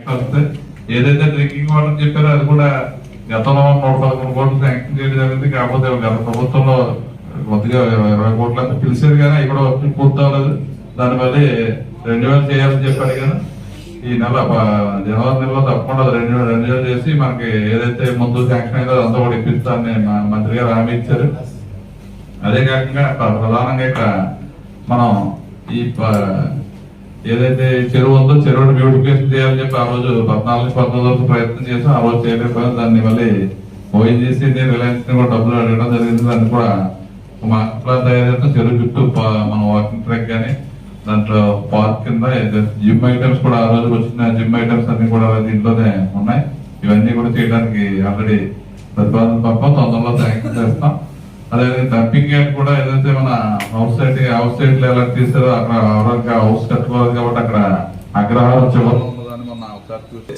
వస్తే ఏదైతే drinking water చెప్పారో అది కూడా గతంలో నూట పదకొండు కోట్లు శాంక్షన్ చేయడం జరిగింది. కాకపోతే గత ప్రభుత్వంలో కొద్దిగా ఇరవై కోట్ల అంతా పిలిచారు కానీ అవి కూడా వర్క్ పూర్తి అవ్వలేదు. దానివల్ల రెండు వేలు చేయాలని చెప్పారు కానీ ఈ నెల జనవరి నెలలో తప్పకుండా అది రెండు వేలు రెండు వేలు చేసి మనకి ఏదైతే ముందు శాంక్షన్ అయిందో అదంతా కూడా ఇప్పిస్తానని మా మంత్రి గారు హామీ ఇచ్చారు. అదే కాకుండా ప్రధానంగా ఇక్కడ మనం ఈ ఏదైతే చెరువు ఉందో చెరువుని బ్యూటిఫికేషన్ చేయాలని చెప్పి ఆ రోజు పద్నాలుగు పంతొమ్మిది వరకు ప్రయత్నం చేసాం ఆ రోజు చేయలేకపోయాం దాన్ని మళ్ళీ ఓఎన్జీసీ రిలయన్స్ని కూడా డబ్బులు అడగడం జరిగింది. దాన్ని కూడా ఒక మాస్టర్ తయారు చెరువు చుట్టూ ప- మన వాకింగ్ ట్రాక్ కానీ దాంట్లో పార్క్ కింద జిమ్ ఐటమ్స్ కూడా ఆ రోజు వచ్చిన జిమ్ ఐటమ్స్ అన్ని కూడా దీంట్లోనే ఉన్నాయి. ఇవన్నీ కూడా చేయడానికి ఆల్రెడీ ప్రతిపాదన పంపం తొందరలో థ్యాంక్స్ చేస్తాం. అదేవిధంగా డంపింగ్ యార్డ్ కూడా ఏదైతే మన హౌస్ సైడ్ హౌస్ సైడ్లో ఎలా తీస్తారో అక్కడ ఎవరికి హౌస్ కట్టుకోవాలి కాబట్టి అక్కడ అగ్రహారం చివరి ఉన్నదని మొన్న ఒకసారి చూస్తే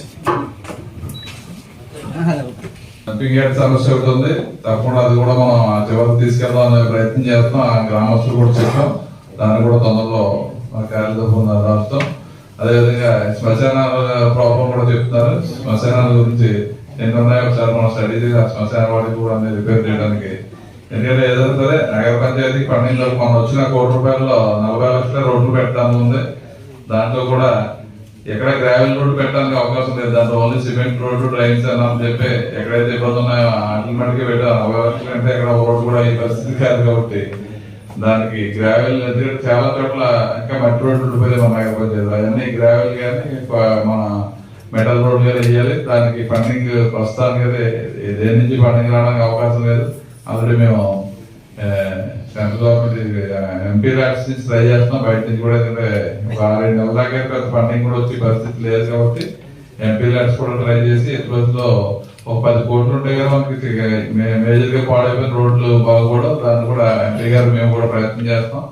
డంపింగ్ యార్డ్ సమస్య ఒకటి ఉంది. తప్పకుండా అది కూడా మనం చివరికి తీసుకెళ్దాం అనే ప్రయత్నం చేస్తాం. ఆ గ్రామస్తులు కూడా చెప్పాం. దాన్ని కూడా తొందరలో మన కార్యదర్శి రాస్తాం అదేవిధంగా శ్మశానాల ప్రాబ్లం కూడా చెప్తున్నారు. శ్మశానాల గురించి ఎన్ని ఉన్నాయో ఒకసారి మనం స్టడీ చేసి ఆ శ్మశాన వాడికి కూడా రిపేర్ చేయడానికి ఎందుకంటే ఏదో సరే నగర పంచాయతీ ఫండింగ్ మనం వచ్చిన కోటి రూపాయల్లో నలభై లక్షల రోడ్లు పెట్టడానికి ఉంది. దాంట్లో కూడా ఎక్కడ గ్రావెల్ రోడ్డు పెట్టడానికి అవకాశం లేదు. దాంట్లో ఓన్లీ సిమెంట్ రోడ్డు డ్రైన్స్ అని అని చెప్పి ఎక్కడైతే ఇబ్బంది ఉన్నాయో వాటి మటుకే నలభై లక్షలు అంటే ఇక్కడ రోడ్డు కూడా ఈ పరిస్థితి కాదు కాబట్టి దానికి గ్రావెల్ ఎందుకంటే చాలా చోట్ల ఇంకా మట్టి రోడ్డు ఉండిపోయింది మన నగర పంచాయతీ అవన్నీ గ్రావెల్ కానీ మన మెటల్ రోడ్ కానీ వేయాలి. దానికి ఫండింగ్ ప్రస్తుతానికి అయితే దేని నుంచి ఫండింగ్ రావడానికి అవకాశం లేదు. అందులో మేము సెంట్రల్ గవర్నమెంట్ ఎంపీ ల్యాబ్స్ నుంచి ట్రై చేస్తున్నాం. బయట నుంచి కూడా ఎందుకంటే ఒక ఆరేడు నెలల దాకా పెద్ద ఫండింగ్ కూడా వచ్చే పరిస్థితి లేదు కాబట్టి ఎంపీ ల్యాబ్స్ కూడా ట్రై చేసి ఈ ఒక పది కోట్లు ఉంటాయి కదా మనకి. మేజర్గా పాడైపోయిన రోడ్లు బాగోవడం దాన్ని కూడా ఎంపీ గారు మేము కూడా ప్రయత్నం చేస్తాం.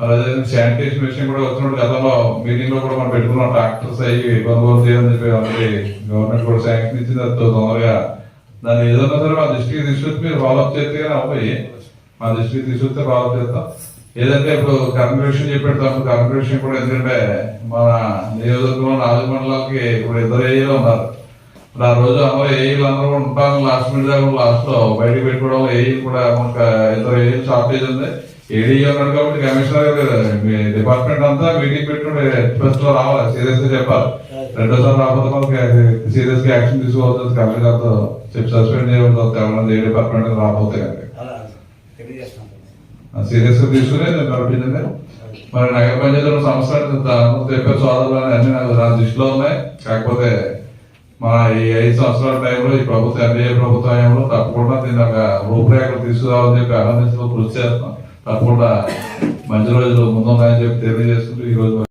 మరి అదే శానిటేషన్ విషయం కూడా వచ్చినప్పుడు గతంలో మీటింగ్లో కూడా మనం పెట్టుకున్నాం. ట్రాక్టర్స్ అయ్యి కొనుగోలు చేయాలని చెప్పి ఆల్రెడీ గవర్నమెంట్ కూడా శాంక్షన్ ఇచ్చింది. అది తొందరగా దాన్ని ఏదన్నా సరే మా దృష్టికి తీసుకొచ్చి మీరు ఫాలో అప్ చేస్తే కానీ అవ్వయి. మా దృష్టికి తీసుకొస్తే ఫాలో అప్ చేస్తాం. ఏదంటే ఇప్పుడు కన్ఫ్యూషన్ చెప్పేటప్పుడు కరెంట్ కూడా ఎందుకంటే మన నియోజకవర్గంలో నాలుగు మండలాలకి ఇప్పుడు ఇద్దరు ఏఈలు ఉన్నారు. ఇప్పుడు ఆ రోజు అందరూ ఏఈలు అందరూ ఉంటాం లాస్ట్ మినిట్ దాకా లాస్ట్లో బయటకు పెట్టుకోవడం ఏఈలు కూడా మనకు ఇద్దరు ఏఈలు షార్టేజ్ ఉంది. ఏడీ ఉన్నాడు కాబట్టి కమిషనర్ డిపార్ట్మెంట్ అంతా మీటింగ్ పెట్టుకుంటే ఫస్ట్లో రావాలి. సీరియస్గా చెప్పాలి. రెండోసారి రాకపోతే మనకి సీరియస్గా యాక్షన్ తీసుకోవాల్సి కలెక్టర్ గారితో చెప్పి సస్పెండ్ చేయవలసి ఎవరైనా ఏ డిపార్ట్మెంట్ రాకపోతే కనుక. సీరియస్గా తీసుకుని నడిపించింది మరి నగర పంచాయతీలో సంవత్సరాలు చెప్పే సోదరులు అన్ని నాకు నా దృష్టిలో ఉన్నాయి. కాకపోతే మన ఈ ఐదు సంవత్సరాల టైంలో ఈ ప్రభుత్వం ఎన్డీఏ ప్రభుత్వం టైంలో తప్పకుండా దీన్ని ఒక రూపురేఖలు తీసుకురావాలని చెప్పి అహర్నిశలో కృషి చేస్తాం తప్పకుండా మంచి రోజులు ముందున్నాయని చెప్పి తెలియజేస్తుంటూ ఈ రోజు